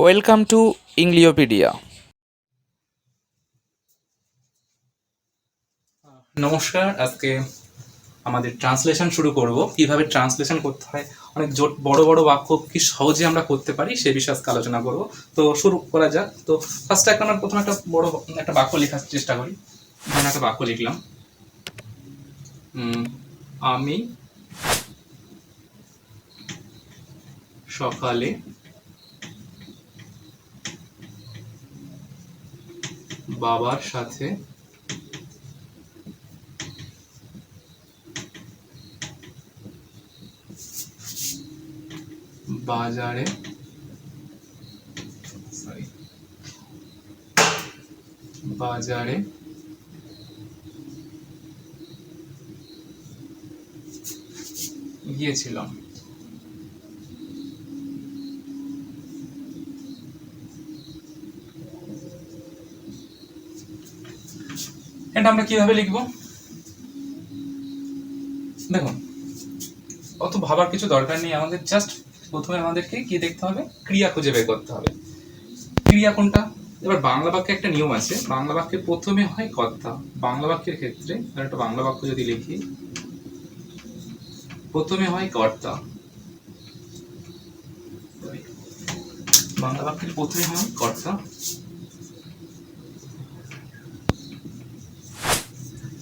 Welcome to ইংলিওপিডিয়া নমস্কার, আজকে আমাদের ট্রান্সলেশন শুরু করব। কীভাবে ট্রান্সলেশন করতে হয়, অনেক জোট, বড় বড় বাক্য কি সহজে আমরা করতে পারি, সে বিষয়ে আজকে আলোচনা করব। তো শুরু করা যাক। তো ফার্স্টে একটা আমরা প্রথমে একটা বড় একটা বাক্য লেখার চেষ্টা করি। এখানে একটা বাক্য লিখলাম। আমি সকালে বাবার সাথে। বাজারে। বাজারে। গিয়েছিলাম। এটা আমরা কীভাবে লিখব? দেখুন, অত ভাবার কিছু দরকার নেই। আমাদের জাস্ট প্রথমে আমাদেরকে কি দেখতে হবে? ক্রিয়া খুঁজে বের করতে হবে। ক্রিয়া কোনটা? এবার বাংলা বাক্যে একটা নিয়ম আছে। বাংলা বাক্যে প্রথমে হয় কর্তা। বাংলা বাক্যের ক্ষেত্রে একটা বাংলা বাক্য যদি লিখি, প্রথমে হয় কর্তা। বাংলা বাক্যের প্রথমে হয় কর্তা।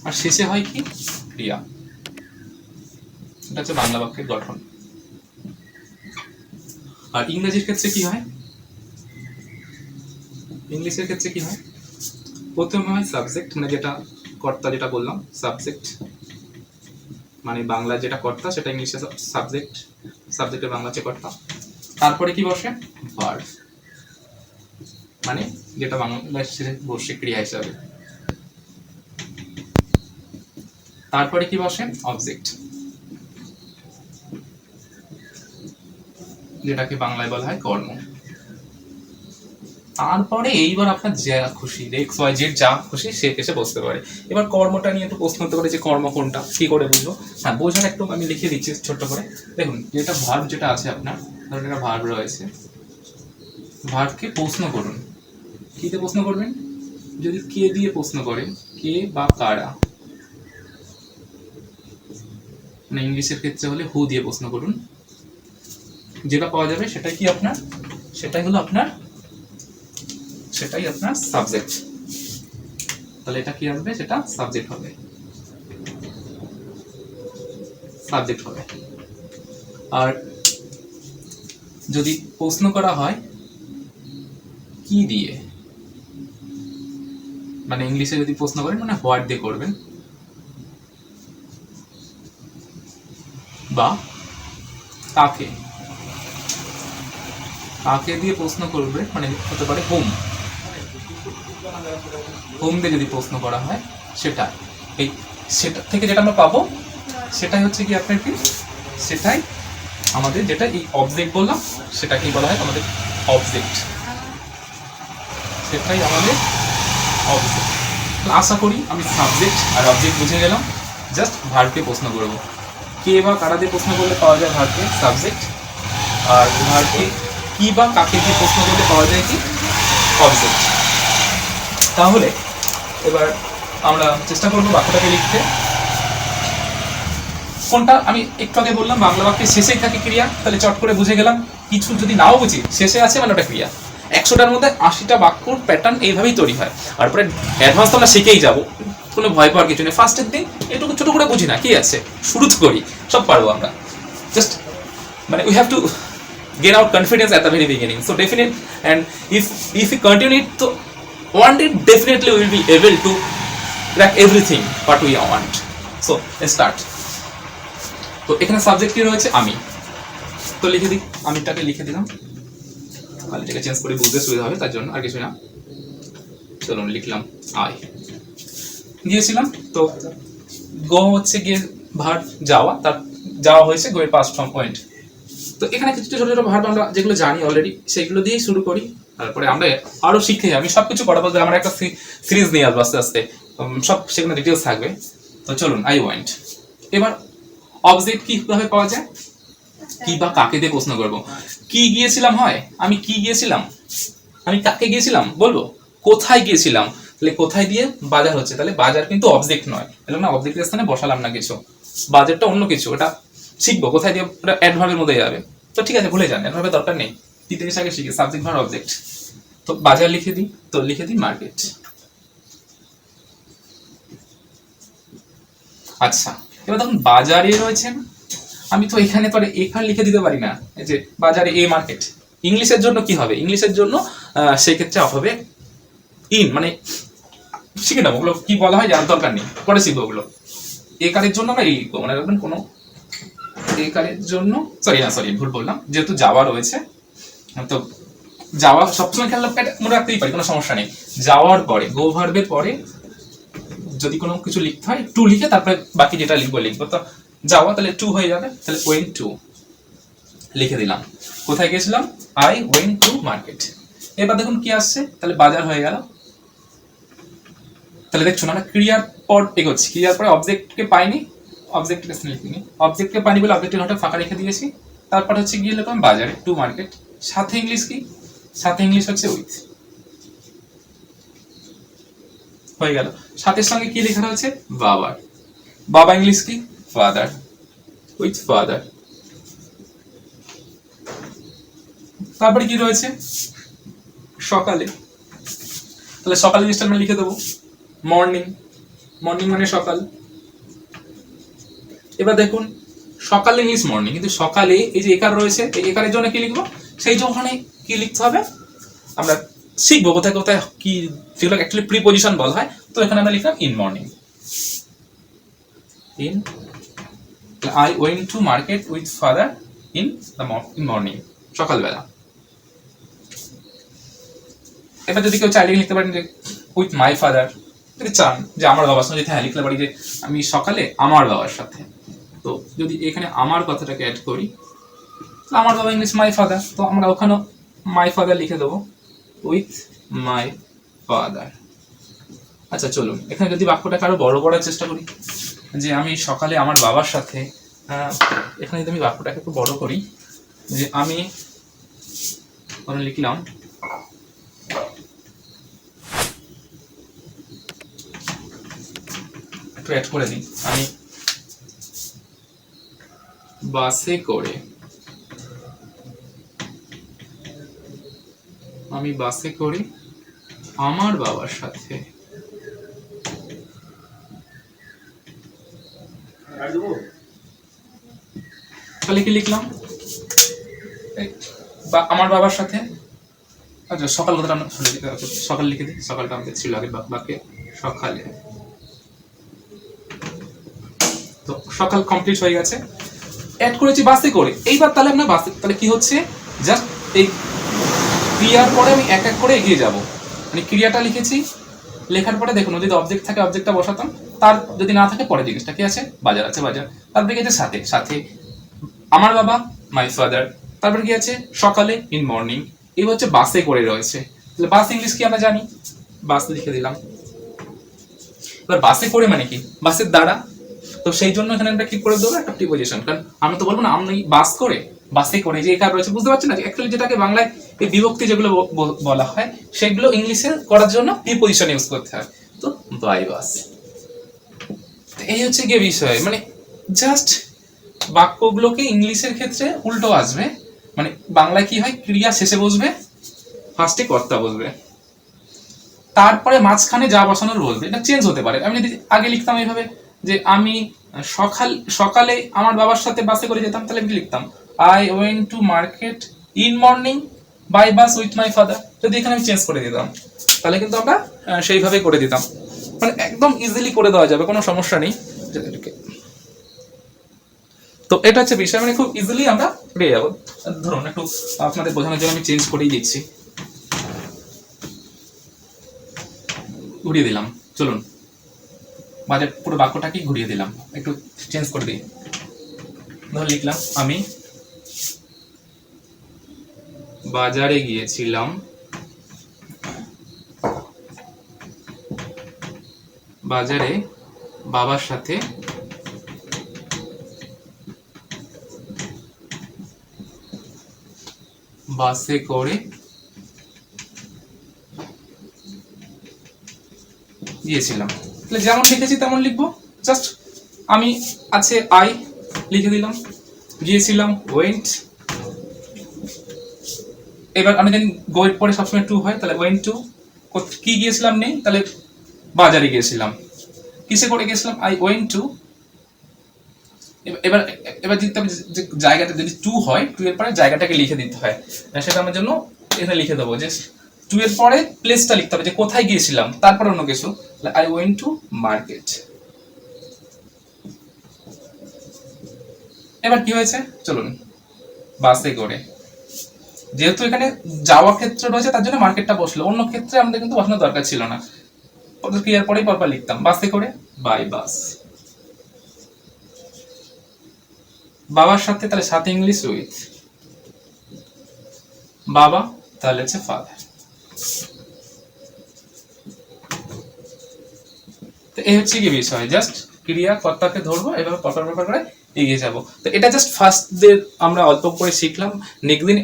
আর শেষে হয় কি? ক্রিয়া। এটা হচ্ছে বাংলা বাক্যের গঠন। আর ইংরেজির ক্ষেত্রে কি হয়? ইংলিশের ক্ষেত্রে কি হয়? প্রথমে হয় সাবজেক্ট মানে যেটা কর্তা যেটা বললাম সাবজেক্ট মানে বাংলা যেটা কর্তা, সেটা ইংলিশে সাবজেক্ট সাবজেক্টের বাংলা হচ্ছে কর্তা। তারপরে কি বসে? ভার্ব মানে যেটা বাংলাদেশে বসে ক্রিয়া হিসাবে। তারপরে কি বসে অবজেক্ট যেটাকে বাংলায় বলা হয় কর্ম। তারপরে এইবার আপনার যা খুশি এক্স ওয়াই জেড যা খুশি সে এসে বসতে পারে। এবার কর্মটা নিয়ে একটু প্রশ্ন হতে পারে যে কর্ম কোনটা, কি করে বুঝব? হ্যাঁ বোঝার একটু আমি লিখে দিচ্ছি ছোট্ট করে। দেখুন, যেটা ভার্ব যেটা আছে আপনার, ধরুন একটা ভার্ব রয়েছে। ভার্বকে প্রশ্ন করুন। কিতে প্রশ্ন করবেন? যদি কে দিয়ে প্রশ্ন করেন, কে বা কারা? মানে ইংলিশের ক্ষেত্রে হলে হু দিয়ে প্রশ্ন করুন। যেটা পাওয়া যাবে সেটাই কি আপনার? সেটাই হলো আপনার সেটাই আপনার সাবজেক্ট তাহলে এটা কি আসবে? সেটা সাবজেক্ট হবে। সাবজেক্ট হবে। আর যদি প্রশ্ন করা হয়, কি দিয়ে? মানে ইংলিশে যদি প্রশ্ন করেন মানে হোয়াট দিয়ে করবেন। বা কাকে? কাকে দিয়ে প্রশ্ন করবে? মানে হতে পারে হোম হোম দিয়ে যদি প্রশ্ন করা হয়, সেটা। এই সেটা থেকে যেটা আমরা পাবো, সেটাই হচ্ছে কি আপনার কি? সেটাই আমাদের যেটা এই অবজেক্ট বললাম, সেটাকেই বলা হয় আমাদের অবজেক্ট সেটাই আমাদের অবজেক্ট আশা করি আমি সাবজেক্ট আর অবজেক্ট বুঝে গেলাম। জাস্ট ভার্বকে প্রশ্ন করব। কে বা কারা দিয়ে প্রশ্ন করলে পাওয়া যায় ভার্বকে সাবজেক্ট আর ভার্বকে কি বা কাকে দিয়ে প্রশ্ন করলে পাওয়া যায় কি? অবজেক্ট তাহলে এবার আমরা চেষ্টা করব বাক্যটাকে লিখতে। কোনটা? আমি একটু আগে বললাম, বাংলা বাক্যের শেষেই থাকে ক্রিয়া। তাহলে চট করে বুঝে গেলাম, কিছু যদি নাও বুঝি, শেষে আছে মানে ওটা ক্রিয়া। একশোটার মধ্যে আশিটা বাক্যর প্যাটার্ন এইভাবেই তৈরি হয়। তারপরে অ্যাডভান্স তো আমরা শিখেই যাব, কোনো ভয় পাওয়ার কিছু নেই। ফার্স্টের দিন এটুকু ছোটো করে বুঝি না, কি আছে? শুরু করি, সব পারব আমরা। জাস্ট মানে we have to gain out confidence at the very beginning so definite and if if you continue it তো want it definitely will be able to crack everything but we want so start তো এখানে subject কি রয়েছে? আমি। তো লিখে দিই আমিটাকে লিখে দিলাম। কালিটাকে চেঞ্জ করে বুঝতে সুবিধা হবে, তার জন্য আর কিছু না। চলুন, লিখলাম আয় দিয়েছিলাম তো গো হচ্ছে গিয়ে ভার যাওয়া, তার যাওয়া হয়েছে গোয়ের পাস্ট ফর্ম পয়েন্ট। তো এখানে কিছু ছোটো ছোটো ভার্ব আমরা যেগুলো জানি অলরেডি সেগুলো দিয়েই শুরু করি। তারপরে আমরা আরও শিখে। আমি সবকিছু পড়াবো যে আমরা একটা সিরিজ নিয়ে আসব আস্তে আস্তে। সব সেখানে ডিটেলস থাকবে। তো চলুন আই ওয়ান্ট এবার অবজেক্ট কি কীভাবে পাওয়া যায়? কি বা কাকে দিয়ে প্রশ্ন করব? কি গিয়েছিলাম হয়? আমি কি গিয়েছিলাম? আমি কাকে গিয়েছিলাম? বলব? কোথায় গিয়েছিলাম? তাহলে কোথায় দিয়ে? বাজার হচ্ছে। তাহলে বাজার কিন্তু অবজেক্ট নয়। তাহলে না অবজেক্টের স্থানে বসালাম না কিছু। বাজারটা অন্য কিছু। ওটা শিখব। কোথায় দিয়ে? ওটা অ্যাডভার্বের মধ্যে যাবে। তো ঠিক আছে, ভুলে যান। অ্যাডভার্বের দরকার নেই। তিন জিনিস আগে শিখি সাবজেক্ট ভার অবজেক্ট তো বাজার লিখে দিই। তো লিখে দিই মার্কেট আচ্ছা এবার দেখুন, বাজারে রয়েছে না? আমি তো এখানে আর এখানে লিখে দিতে পারি না। এই যে, বাজারে এ মার্কেট ইংলিশের জন্য কি হবে? ইংলিশের জন্য সেক্ষেত্রে হবে ইন মানে শিখে নেব, ওগুলো কি বলা হয় জানার দরকার নেই, পরে শিখব ওগুলো। এ কারের জন্য আমরা এই লিখব মনে রাখবেন কোনো, এ কারের জন্য সরি না সরি ভুল বললাম, যেহেতু যাওয়া রয়েছে, তো যাওয়া সবসময় খেয়াল রাখতে, মনে রাখতেই পারি, কোনো সমস্যা নেই। যাওয়ার পরে গো ভার্বের পরে যদি কোনো কিছু লিখতে হয় টু লিখে তারপরে বাকি যেটা লিখব লিখব। তো যাওয়া তাহলে টু হয়ে যাবে, তাহলে ওয়েন টু লিখে দিলাম। কোথায় গেছিলাম? আই ওয়েন টু মার্কেট এবার দেখুন কি আসছে, তাহলে বাজার হয়ে গেল। তাহলে দেখছ আমরা ক্রিয়ার পর এগোচ্ছি। ক্রিয়ার পরে অবজেক্টকে পাইনি অবজেক্টের স্থানে লিখিনি অবজেক্টকে পাইনি বলে অবজেক্টের ঘরটা ফাঁকা রেখে দিয়েছি। তারপর হচ্ছে গিয়ে লিখলাম বাজারে টু মার্কেট সাথে ইংলিশ কি? সাথে ইংলিশ হচ্ছে উইথ হয়ে গেল। সাথের সঙ্গে কি লেখা রয়েছে বাবার। বাবা ইংলিশ কি? ফাদার উইথ ফাদার তারপরে কি রয়েছে? সকালে। তাহলে সকালে জিনিসটা আমরা লিখে দেবো। মর্নিং। মর্নিং মানে সকাল। এবার দেখুন, সকালে ইংলিশ মর্নিং কিন্তু সকালে এই যে একার রয়েছে, এই একারের জন্য কি লিখব? সেই জন্য কি লিখতে হবে? আমরা শিখব কোথায় কোথায় কি যেগুলো অ্যাকচুয়ালি প্রিপোজিশন বলা হয়, তো এখানে আমরা লিখলাম in morning in I went to market with father in the in morning সকালবেলা। এবার যদি কেউ চাইলে লিখতে পারেন যে উইথ মাই ফাদার যদি চান যে আমার বাবার সঙ্গে হ্যাঁ লিখতে পারি যে আমি সকালে আমার বাবার সাথে। তো যদি এখানে আমার কথাটাকে অ্যাড করি, তাহলে আমার বাবা ইংলিশ মাই ফাদার তো আমরা ওখানেও মাই ফাদার লিখে দেবো উইথ মাই ফাদার আচ্ছা চলুন। এখানে যদি বাক্যটাকে আরও বড় করার চেষ্টা করি, যে আমি সকালে আমার বাবার সাথে এখানে যদি আমি বাক্যটাকে একটু বড় করি, যে আমি লিখলাম একটু অ্যাড করে দিই। আমি বাসে করে আমি বাসে করে আমার বাবার সাথে। তাহলে কি লিখলাম? আমার বাবার সাথে। আচ্ছা সকাল কথাটা আমরা। সকাল লিখে দিই। সকালটা আমাদের ছিল আগে বাক্যে। সকালে। তো সকাল কমপ্লিট হয়ে গেছে। অ্যাড করেছি বাসে করে। এইবার তাহলে আমরা বাসে তাহলে কি হচ্ছে? জাস্ট এই ক্রিয়ার পরে আমি এক এক করে এগিয়ে যাব। মানে ক্রিয়াটা লিখেছি। লেখার পরে দেখুন, যদি অবজেক্ট থাকে অবজেক্টটা বসাতাম। তার যদি না থাকে পরে জিনিসটা কি আছে? বাজার আছে, বাজার। তারপরে কি আছে? সাথে সাথে। আমার বাবা মাই ফাদার তারপরে কি আছে? সকালে ইন মর্নিং এই হচ্ছে বাসে করে রয়েছে। তাহলে বাস ইংলিশ কি আমরা জানি? বাস লিখে দিলাম। এবার বাসে করে মানে কি? বাসের দ্বারা তো সেই জন্য এখানে আমরা কি করে দেবো, একটা প্রিপোজিশন কারণ আমরা তো বলব না, আমি বাস করে, বাসে করে যে একার রয়েছে, বুঝতে পারছেন না? অ্যাকচুয়ালি যেটাকে বাংলায় এই বিভক্তি যেগুলো বলা হয়, সেগুলো ইংলিশে করার জন্য প্রিপোজিশন ইউজ করতে হয়। তো বাই বাস। এই হচ্ছে গিয়ে বিষয়। মানে জাস্ট বাক্যগুলোকে ইংলিশের ক্ষেত্রে উল্টো আসবে। মানে বাংলায় কি হয়? ক্রিয়া শেষে বসবে ফার্স্টে কর্তা বসবে। তারপরে মাঝখানে যা বসানোর বলবে এটা চেঞ্জ হতে পারে। আমি যদি আগে লিখতাম এইভাবে যে আমি সকাল, সকালে আমার বাবার সাথে বাসে করে যেতাম, তাহলে লিখতাম? I went to market in morning by bus with my father যদি এখানে আমি চেঞ্জ করে দিতাম, তাহলে কিন্তু আমরা সেইভাবে করে দিতাম। মানে একদম ইজিলি করে দেওয়া যাবে, কোনো সমস্যা নেই। তো এটা হচ্ছে বিষয় মানে খুব ইজিলি আমরা পেয়ে যাব। ধরুন একটু আপনাদের বোঝানোর জন্য আমি চেঞ্জ করেই দিচ্ছি। উড়িয়ে দিলাম, চলুন। বাজেট পুরো বাক্যটাকেই ঘুরিয়ে দিলাম। একটু চেঞ্জ করে দিই। ধর লিখলাম, আমি বাজারে গিয়েছিলাম। বাজারে বাবার সাথে বাসে করে গিয়েছিলাম। তাহলে যেমন লিখেছি তেমন লিখব। জাস্ট আমি আছে আই লিখে দিলাম, গিয়েছিলাম ওয়েন্ট এবার আমি জানি গোয়ের পরে সবসময় টু হয়, তাহলে ওয়েন টু কি গিয়েছিলাম নেই, তাহলে বাজারে গিয়েছিলাম। কিসে করে গিয়েছিলাম? আই ওয়েন টু এবার এবার দিতে হবে যে জায়গাটা যদি টু হয় টু এর পরে জায়গাটাকে লিখে দিতে হয় সেটা আমার জন্য এখানে লিখে দেবো যে টু এর পরে প্লেসটা লিখতে হবে যে কোথায় গিয়েছিলাম, তারপর অন্য কিছু। আই ওয়েন টু মার্কেট এবার কি হয়েছে? চলুন বাসে করে। যেহেতু এখানে যাওয়া ক্ষেত্র রয়েছে, তার জন্য মার্কেটটা বসল। অন্য ক্ষেত্রে আমাদের কিন্তু বসানোর দরকার ছিল না। ক্লিয়ার পরেই পরপর লিখতাম। বাসে করে বাই বাস বাবার সাথে তাহলে সাথে ইংলিশ উইথ বাবা, তাহলে হচ্ছে ফাদার তো এই হচ্ছে কি বিষয়। জাস্ট ক্রিয়া কর্তাকে ধরবো এভাবে পরপর পরপর করে এগিয়ে যাব। তো এটা জাস্ট ফার্স্ট দের আমরা অল্প করে শিখলাম। নেক্সট দিন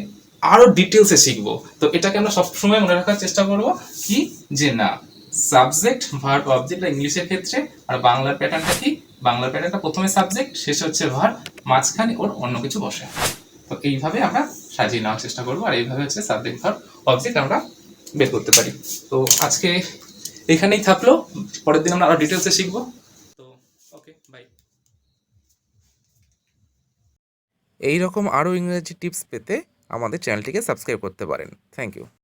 আরও ডিটেলসে শিখব। তো এটাকে আমরা সবসময় মনে রাখার চেষ্টা করব কি? যে না সাবজেক্ট ভার্ব অবজেক্ট ইংলিশের ক্ষেত্রে আর বাংলার প্যাটার্নটা কি? বাংলার প্যাটার্নটা প্রথমে সাবজেক্ট শেষে হচ্ছে ভার্ব মাঝখানে ওর অন্য কিছু বসে। তো এইভাবে আমরা সাজিয়ে নেওয়ার চেষ্টা করব। আর এইভাবে হচ্ছে সাবজেক্ট ভার্ব অবজেক্ট আমরা বের করতে পারি। তো আজকে এখানেই থাকল। পরের দিন আমরা আরও ডিটেলসে শিখব। তো ওকে বাই এই রকম আরও ইংরেজি টিপস পেতে আমাদের চ্যানেলটিকে সাবস্ক্রাইব করতে পারেন। Thank you